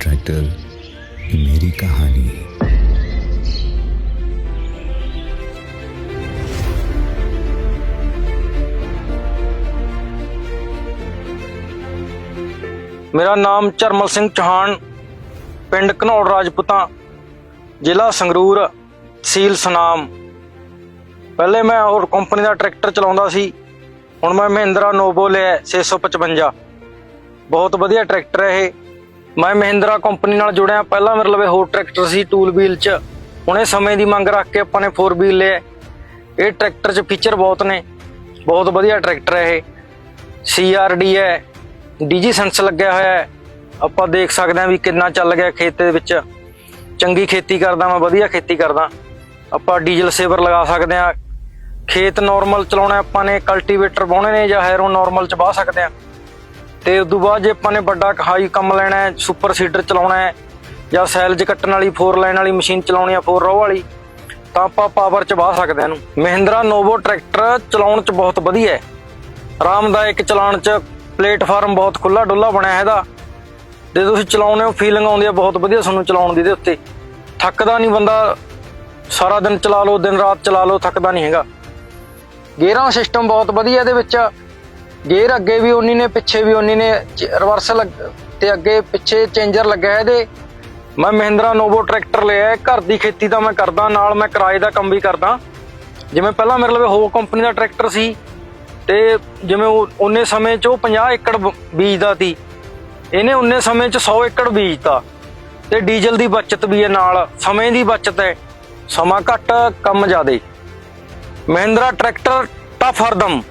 Tractor मेरी कहानी ਮੇਰਾ ਨਾਮ ਚਰਮਲ ਸਿੰਘ ਚੌਹਾਨ ਪਿੰਡ ਘਨੌੜ ਰਾਜਪੂਤਾਂ ਜ਼ਿਲ੍ਹਾ ਸੰਗਰੂਰ ਤਹਿਸੀਲ ਸੁਨਾਮ ਪਹਿਲੇ ਮੈਂ ਹੋਰ ਕੰਪਨੀ ਦਾ ਟਰੈਕਟਰ ਚਲਾਉਂਦਾ ਸੀ ਹੁਣ ਮੈਂ ਮਹਿੰਦਰਾ ਨੋਵੋ ਲਿਆ 655 ਬਹੁਤ ਵਧੀਆ ਟਰੈਕਟਰ ਹੈ ਇਹ ਮੈਂ ਮਹਿੰਦਰਾ ਕੰਪਨੀ ਨਾਲ ਜੁੜਿਆ ਪਹਿਲਾਂ ਮੇਰੇ ਲਵੇ ਹੋਰ ਟਰੈਕਟਰ ਸੀ ਟੂਲ ਵੀਲ 'ਚ। ਹੁਣੇ ਸਮੇਂ ਦੀ ਮੰਗ ਰੱਖ ਕੇ ਆਪਾਂ ਨੇ 4 ਵੀਲ ਲਿਆ। ਇਹ ਟਰੈਕਟਰ 'ਚ ਫੀਚਰ ਬਹੁਤ ਨੇ। ਬਹੁਤ ਵਧੀਆ ਟਰੈਕਟਰ ਹੈ ਇਹ। ਸੀਆਰਡੀ ਹੈ। ਡੀਜੀ ਸੈਂਸ ਲੱਗਿਆ ਹੋਇਆ ਹੈ। ਆਪਾਂ ਦੇਖ ਸਕਦੇ ਹਾਂ ਵੀ ਕਿੰਨਾ ਚੱਲ ਗਿਆ ਖੇਤ ਦੇ ਵਿੱਚ। ਚੰਗੀ ਖੇਤੀ ਕਰਦਾ ਮੈਂ, ਵਧੀਆ ਖੇਤੀ ਕਰਦਾ। ਆਪਾਂ ਡੀਜ਼ਲ ਸੇਵਰ ਲਗਾ ਸਕਦੇ ਹਾਂ। ਖੇਤ ਨਾਰਮਲ ਚਲਾਉਣਾ ਆਪਾਂ ਨੇ ਕਲਟੀਵੇਟਰ ਵਾਹੁਣੇ ਨੇ ਜਾਂ ਹੈਰੋ ਨਾਰਮਲ ਚ ਬਾਹ ਸਕਦੇ ਹਾਂ। ਤੇ ਉਸ ਤੋਂ ਬਾਅਦ ਜੇ ਆਪਾਂ ਨੇ ਵੱਡਾ ਹਾਈ ਕੰਮ ਲੈਣਾ ਹੈ, ਸੁਪਰ ਸੀਡਰ ਚਲਾਉਣਾ ਹੈ ਜਾਂ ਸੈਲਜ ਕੱਟਣ ਵਾਲੀ, ਫੋਰ ਲਾਈਨ ਵਾਲੀ ਮਸ਼ੀਨ ਚਲਾਉਣੀ ਆ 4 ਰੋ ਵਾਲੀ, ਤਾਂ ਆਪਾਂ ਪਾਵਰ ਚ ਵਾਹ ਸਕਦੇ ਹਾਂ ਇਹਨੂੰ। ਮਹਿੰਦਰਾ ਨੋਵੋ ਟਰੈਕਟਰ ਚਲਾਉਣ ਚ ਬਹੁਤ ਵਧੀਆ ਹੈ। ਆਰਾਮਦਾਇਕ ਚਲਾਉਣ ਚ ਪਲੇਟਫਾਰਮ ਬਹੁਤ ਖੁੱਲਾ ਡੁੱਲਾ ਬਣਿਆ ਹੈ ਇਹਦਾ। ਤੇ ਤੁਸੀਂ ਚਲਾਉਨੇ ਹੋ ਫੀਲਿੰਗ ਆਉਂਦੀ ਹੈ ਬਹੁਤ ਵਧੀਆ ਤੁਹਾਨੂੰ ਚਲਾਉਣ ਦੀ ਇਹਦੇ ਉੱਤੇ। ਥੱਕਦਾ ਨਹੀਂ ਬੰਦਾ, ਸਾਰਾ ਦਿਨ ਚਲਾ ਲਓ, ਦਿਨ ਰਾਤ ਚਲਾ ਲਓ, ਥੱਕਦਾ ਨਹੀਂ ਹੈਗਾ। ਗੇਅਰਾਂ ਸਿਸਟਮ ਬਹੁਤ ਵਧੀਆ ਇਹਦੇ ਵਿੱਚ ਗੇਅਰ ਅੱਗੇ ਵੀ ਉਨੀ ਨੇ, ਪਿੱਛੇ ਵੀ ਉਨੀ ਨੇ ਰਿਵਰਸਲ ਤੇ ਅੱਗੇ ਪਿੱਛੇ ਚੇਂਜਰ ਲੱਗਾ ਇਹਦੇ। ਮੈਂ ਮਹਿੰਦਰਾ ਨੋਵੋ ਟਰੈਕਟਰ ਲਿਆ ਘਰ ਦੀ ਖੇਤੀ ਦਾ ਮੈਂ ਕਰਦਾ, ਨਾਲ ਮੈਂ ਕਿਰਾਏ ਦਾ ਕੰਮ ਵੀ ਕਰਦਾ। ਜਿਵੇਂ ਪਹਿਲਾਂ ਮੇਰੇ ਲਵੇ ਹੋਰ ਕੰਪਨੀ ਦਾ ਟਰੈਕਟਰ ਸੀ, ਤੇ ਜਿਵੇਂ ਉਹ ਉਹਨੇ ਸਮੇਂ 'ਚ ਉਹ 50 ਏਕੜ ਬੀਜਦਾ ਸੀ। ਇਹਨੇ ਉਹਨੇ ਸਮੇਂ 'ਚ 100 ਏਕੜ ਬੀਜਤਾ। ਤੇ ਡੀਜ਼ਲ ਦੀ ਬਚਤ ਵੀ ਹੈ ਨਾਲ, ਸਮੇਂ ਦੀ ਬਚਤ ਹੈ। ਸਮਾਂ ਘੱਟ, ਕੰਮ ਜ਼ਿਆਦੇ। Mahindra tractor tough Hardam.